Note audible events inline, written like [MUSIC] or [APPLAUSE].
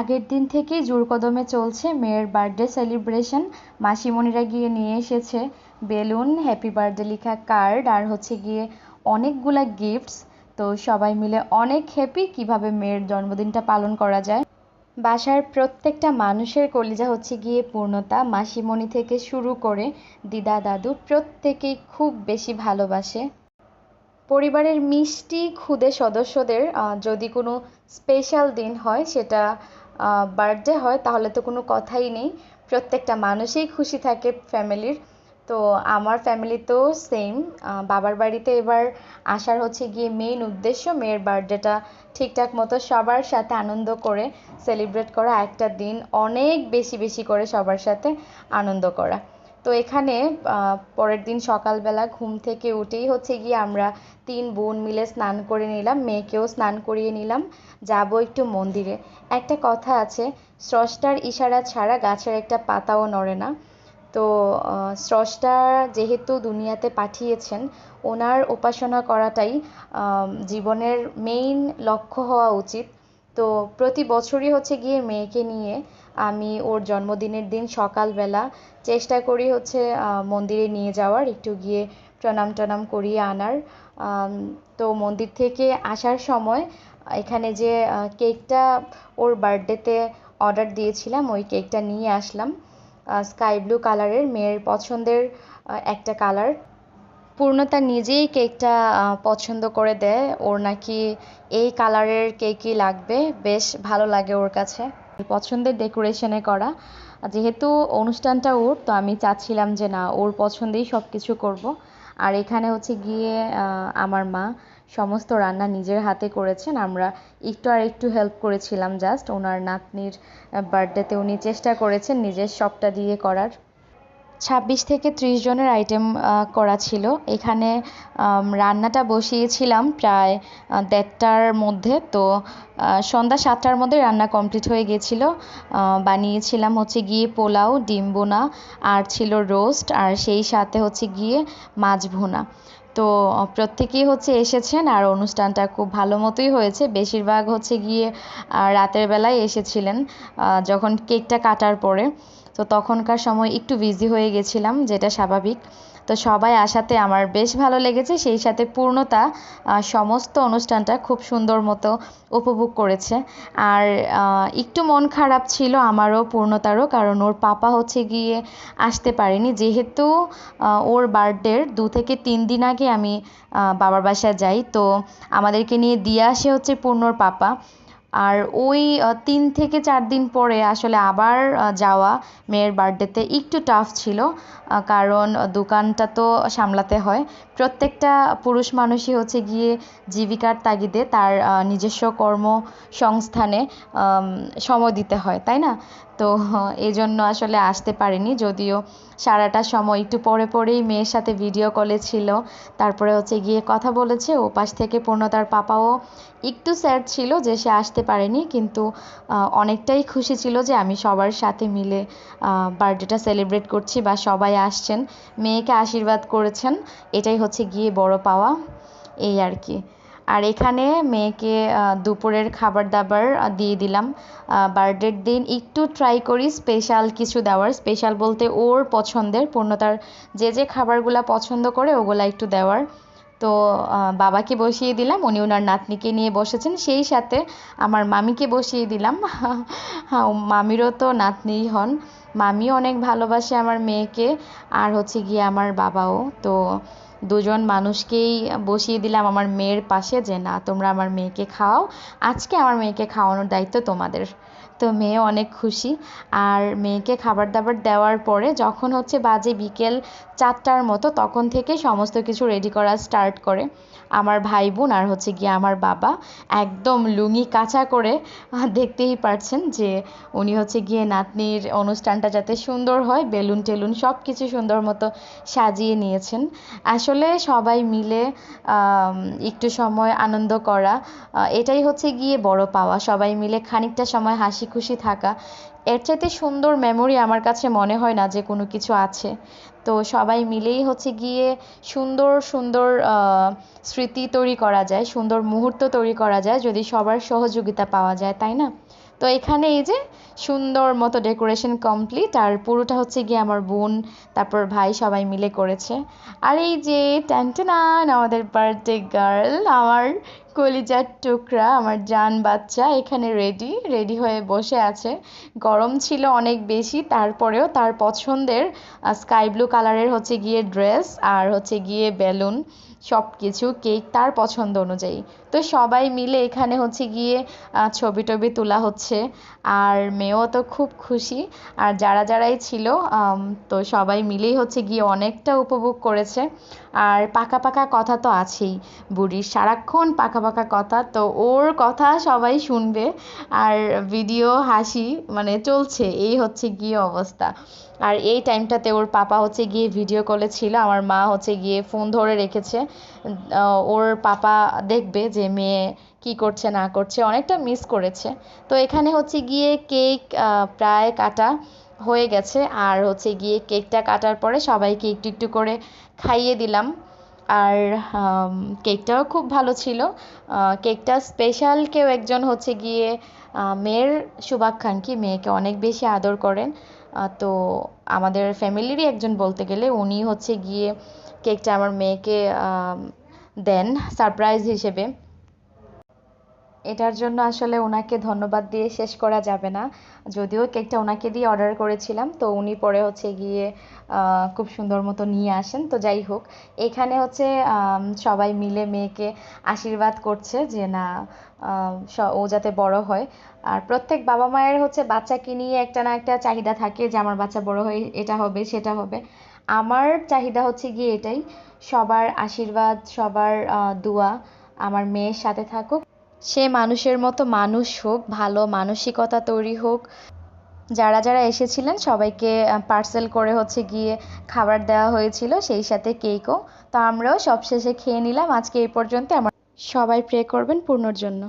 আগের দিন থেকেই জোর কদমে চলছে মেয়ের বার্থডে সেলিব্রেশন। মাসিমণিরা গিয়ে নিয়ে এসেছে বেলুন, হ্যাপি বার্থডে লেখা কার্ড আর হচ্ছে গিয়ে অনেকগুলা গিফটস তো সবাই মিলে অনেক হ্যাপি কীভাবে মেয়ের জন্মদিনটা পালন করা যায়। বাসার প্রত্যেকটা মানুষের কলিজা হচ্ছে গিয়ে পূর্ণতা। মাসিমণি থেকে শুরু করে দিদা, দাদু প্রত্যেকেই খুব বেশি ভালোবাসে। পরিবারের মিষ্টি, ক্ষুদে সদস্যদের যদি কোনো স্পেশাল দিন হয় সেটা বার্থডে হয়, তাহলে তো কোনো কথাই নেই। প্রত্যেকটা মানুষই খুশি থাকে ফ্যামিলির। তো আমার ফ্যামিলিতেও সেম বাবার বাড়িতে এবার আসার হচ্ছে গিয়ে মেইন উদ্দেশ্য মেয়ের বার্থডেটা ঠিকঠাক মতো সবার সাথে আনন্দ করে সেলিব্রেট করা, একটা দিন অনেক বেশি বেশি করে সবার সাথে আনন্দ করা। তো এখানে পরের দিন সকালবেলা ঘুম থেকে উঠেই হচ্ছে গিয়ে আমরা তিন বোন মিলে স্নান করে নিলাম, মেয়েকেও স্নান করিয়ে নিলাম, যাব একটু মন্দিরে। একটা কথা আছে, স্রষ্টার ইশারা ছাড়া গাছের একটা পাতাও নড়ে না। তো স্রষ্টা যেহেতু দুনিয়াতে পাঠিয়েছেন, ওনার উপাসনা করাটাই জীবনের মেইন লক্ষ্য হওয়া উচিত। তো প্রতি বছরই হচ্ছে গিয়ে মেয়েকে নিয়ে আমি ওর জন্মদিনের দিন সকালবেলা চেষ্টা করি হচ্ছে মন্দিরে নিয়ে যাওয়ার, একটু গিয়ে প্রণাম টনাম করিয়ে আনার। তো মন্দির থেকে আসার সময় এখানে যে কেকটা ওর বার্থডেতে অর্ডার দিয়েছিলাম, ওই কেকটা নিয়ে আসলাম। স্কাই ব্লু কালারের, মেয়ের পছন্দের একটা কালার। পূর্ণতা নিজেই কেকটা পছন্দ করে দেয়। ওর নাকি এই কালারের কেকই লাগবে। বেশ ভালো লাগে ওর কাছে। পছন্দের ডেকোরেশনে করা। যেহেতু অনুষ্ঠানটা ওর, তো আমি চাচ্ছিলাম যে না, ওর পছন্দেই সব কিছু করব। আর এখানে হচ্ছে গিয়ে আমার মা সমস্ত রান্না নিজের হাতে করেছেন। আমরা একটু আর একটু হেল্প করেছিলাম জাস্ট ওনার নাতনির বার্থডেতে উনি চেষ্টা করেছেন নিজের সবটা দিয়ে করার। ছাব্বিশ থেকে ত্রিশ জনের আইটেম করা ছিল। এখানে রান্নাটা বসিয়েছিলাম প্রায় দেড়টার মধ্যে। তো সন্ধ্যা সাতটার মধ্যে রান্না কমপ্লিট হয়ে গেছিল। বানিয়েছিলাম হচ্ছে গিয়ে পোলাও, ডিম বোনা আর ছিল রোস্ট আর সেই সাথে হচ্ছে গিয়ে মাছ ভুনা। তো, প্রত্যেকেই হচ্ছে এসেছেন, আর অনুষ্ঠানটা খুব ভালো মতোই হয়েছে। বেশিরভাগ হচ্ছে গিয়ে রাতের বেলায় এসেছিলেন যখন কেকটা কাটার পরে। তো তখনকার সময় একটু বিজি হয়ে গেছিলাম, যেটা স্বাভাবিক। তো সবাই আসাতে আমার বেশ ভালো লেগেছে, সেই সাথে পূর্ণতা সমস্ত অনুষ্ঠানটা খুব সুন্দর মতো উপভোগ করেছে। আর একটু মন খারাপ ছিল আমারও, পূর্ণতারও, কারণ ওর পাপা হচ্ছে গিয়ে আসতে পারেনি। যেহেতু ওর বার্থডের দু থেকে তিন দিন আগে আমি বাবার বাসায় যাই, তো আমাদেরকে নিয়ে দিয়ে আসে হচ্ছে পূর্ণর পাপা। আর ওই তিন থেকে চার দিন পরে আসলে আবার যাওয়া মেয়ের বার্থডেতে একটু টাফ ছিল কারণ দোকানটা তো সামলাতে হয়। প্রত্যেকটা পুরুষ মানুষই হচ্ছে গিয়ে জীবিকার তাগিদে তার নিজস্ব কর্মসংস্থানে সময় দিতে হয়, তাই না? তো এই জন্য আসলে আসতে পারিনি, যদিও সারাটা সময় একটু পরে পরেই মেয়ের সাথে ভিডিও কলে ছিল। তারপরে হচ্ছে গিয়ে কথা বলেছে ও পাশ থেকে পূর্ণতার পাপাও একটু স্যাড ছিল যে সে আসতে পারেনি, কিন্তু অনেকটাই খুশি ছিল যে আমি সবার সাথে মিলে বার্থডেটা সেলিব্রেট করছি বা সবাই আসছেন, মেয়েকে আশীর্বাদ করেছেন, এটাই হচ্ছে গিয়ে বড় পাওয়া, এই আর কি। আর এখানে মেয়েকে দুপুরের খাবার দাবার দিয়ে দিলাম। বার্থডের দিন একটু ট্রাই করি স্পেশাল কিছু দেওয়ার স্পেশাল বলতে ওর পছন্দের পূর্ণতার যে যে খাবারগুলো পছন্দ করে ওগুলা একটু দেওয়ার। তো বাবাকে বসিয়ে দিলাম, উনি ওনার নাতনিকে নিয়ে বসেছেন, সেই সাথে আমার মামিকে বসিয়ে দিলাম। [LAUGHS] হ্যাঁ মামিরও তো নাতনি হন, মামিও অনেক ভালোবাসে আমার মেয়েকে, আর হচ্ছে গিয়ে আমার বাবাও। তো, দুজন মানুষকেই বসিয়ে দিলাম আমার মেয়ের পাশে যে, না, তোমরা আমার মেয়েকে খাওয়াও, আজকে আমার মেয়েকে খাওয়ানোর দায়িত্ব তোমাদের। তো মেয়ে অনেক খুশি। আর মেয়েকে খাবার দাবার দেওয়ার পরে যখন হচ্ছে বাজে বিকেল চারটার মতো, তখন থেকে সমস্ত কিছু রেডি করা স্টার্ট করে। আমার ভাই বোন আর হচ্ছে গিয়ে আমার বাবা একদম লুঙ্গি কাঁচা করে দেখতেই পারছেন যে উনি হচ্ছে গিয়ে নাতনির অনুষ্ঠানটা যাতে সুন্দর হয়, বেলুন টেলুন সব কিছু সুন্দর মতো সাজিয়ে নিয়েছেন। আসলে সবাই মিলে একটু সময় আনন্দ করা এটাই হচ্ছে গিয়ে বড় পাওয়া। সবাই মিলে খানিকটা সময় হাসি খুশি থাকা। এর চাইতে সুন্দর মেমোরি আমার কাছে মনে হয় না যে কোনো কিছু আছে। তো সবাই মিলেই হচ্ছে গিয়ে সুন্দর সুন্দর স্মৃতি তৈরি করা যায়, সুন্দর মুহূর্ত তৈরি করা যায় যদি সবার সহযোগিতা পাওয়া যায়, তাই না? তো এখানে এই যে সুন্দর মতো ডেকোরেশন কমপ্লিট আর পুরোটা হচ্ছে গিয়ে আমার বোন, তারপর ভাই সবাই মিলে করেছে। আর এই যে ট্যান্টানান আমাদের বার্থডে গার্ল আমার কলিজার টুকরা, আমার জান বাচ্চা এখানে রেডি রেডি হয়ে বসে আছে। গরম ছিল অনেক বেশি, তারপরেও তার পছন্দের স্কাই ব্লু কালারের হচ্ছে গিয়ে ড্রেস আর হচ্ছে গিয়ে বেলুন সব কিছু কেক তার পছন্দ অনুযায়ী। তো সবাই মিলে এখানে হচ্ছে গিয়ে ছবি টবি তোলা হচ্ছে আর মেয়েও তো খুব খুশি। আর যারা যারাই ছিল তো সবাই মিলেই হচ্ছে গিয়ে অনেকটা উপভোগ করেছে। আর পাকা পাকা কথা তো আছেই। বুড়ির সারাক্ষণ পাকা পাকা কথা। তো ওর কথা সবাই শুনবে আর ভিডিও হাসি মানে চলছে। এই হচ্ছে গিয়ে অবস্থা। আর এই টাইমটাতে ওর পাপা হচ্ছে গিয়ে ভিডিও কলে ছিল। আমার মা হচ্ছে গিয়ে ফোন ধরে রেখেছে। ওর পাপা দেখবে যে মেয়ে কি করছে, না করছে। অনেকটা মিস করেছে। তো এখানে হচ্ছে গিয়ে কেক প্রায় কাটা হয়ে গেছে। আর হচ্ছে গিয়ে কেকটা কাটার পরে সবাইকে একটু একটু করে খাইয়ে দিলাম। আর কেকটাও খুব ভালো ছিল। কেকটা স্পেশাল কেউ একজন হচ্ছে গিয়ে মেয়ের শুভাকাঙ্ক্ষী মেয়েকে অনেক বেশি আদর করেন। তো আমাদের ফ্যামিলিরই একজন বলতে গেলে উনি হচ্ছে গিয়ে কেকটা আমার মেয়েকে দেন সারপ্রাইজ হিসেবে। এটার জন্য আসলে ওনাকে ধন্যবাদ দিয়ে শেষ করা যাবে না। যদিও কেকটা ওনাকে দিয়ে অর্ডার করেছিলাম, তো উনি পরে হচ্ছে গিয়ে খুব সুন্দর মতো নিয়ে আসেন। তো যাই হোক, এখানে হচ্ছে সবাই মিলে মেয়েকে আশীর্বাদ করছে যে না ও যাতে বড় হয়। আর প্রত্যেক বাবা মায়ের হচ্ছে বাচ্চাকে নিয়ে একটা না একটা চাহিদা থাকে যে আমার বাচ্চা বড় হয়ে এটা হবে, সেটা হবে। আমার চাহিদা হচ্ছে গিয়ে এটাই, সবার আশীর্বাদ, সবার দোয়া, আমার মেয়ের সাথে থাকুক। সে মানুষের মতো মানুষ হোক, ভালো মানসিকতা তৈরি হোক। যারা যারা এসেছিলেন, সবাইকে পার্সেল করে হচ্ছে গিয়ে খাবার দেওয়া হয়েছিল, সেই সাথে কেকও তো আমরাও সবশেষে খেয়ে নিলাম। আজকে এই পর্যন্ত আমার সবাই প্রে করবেন পূর্ণর জন্য।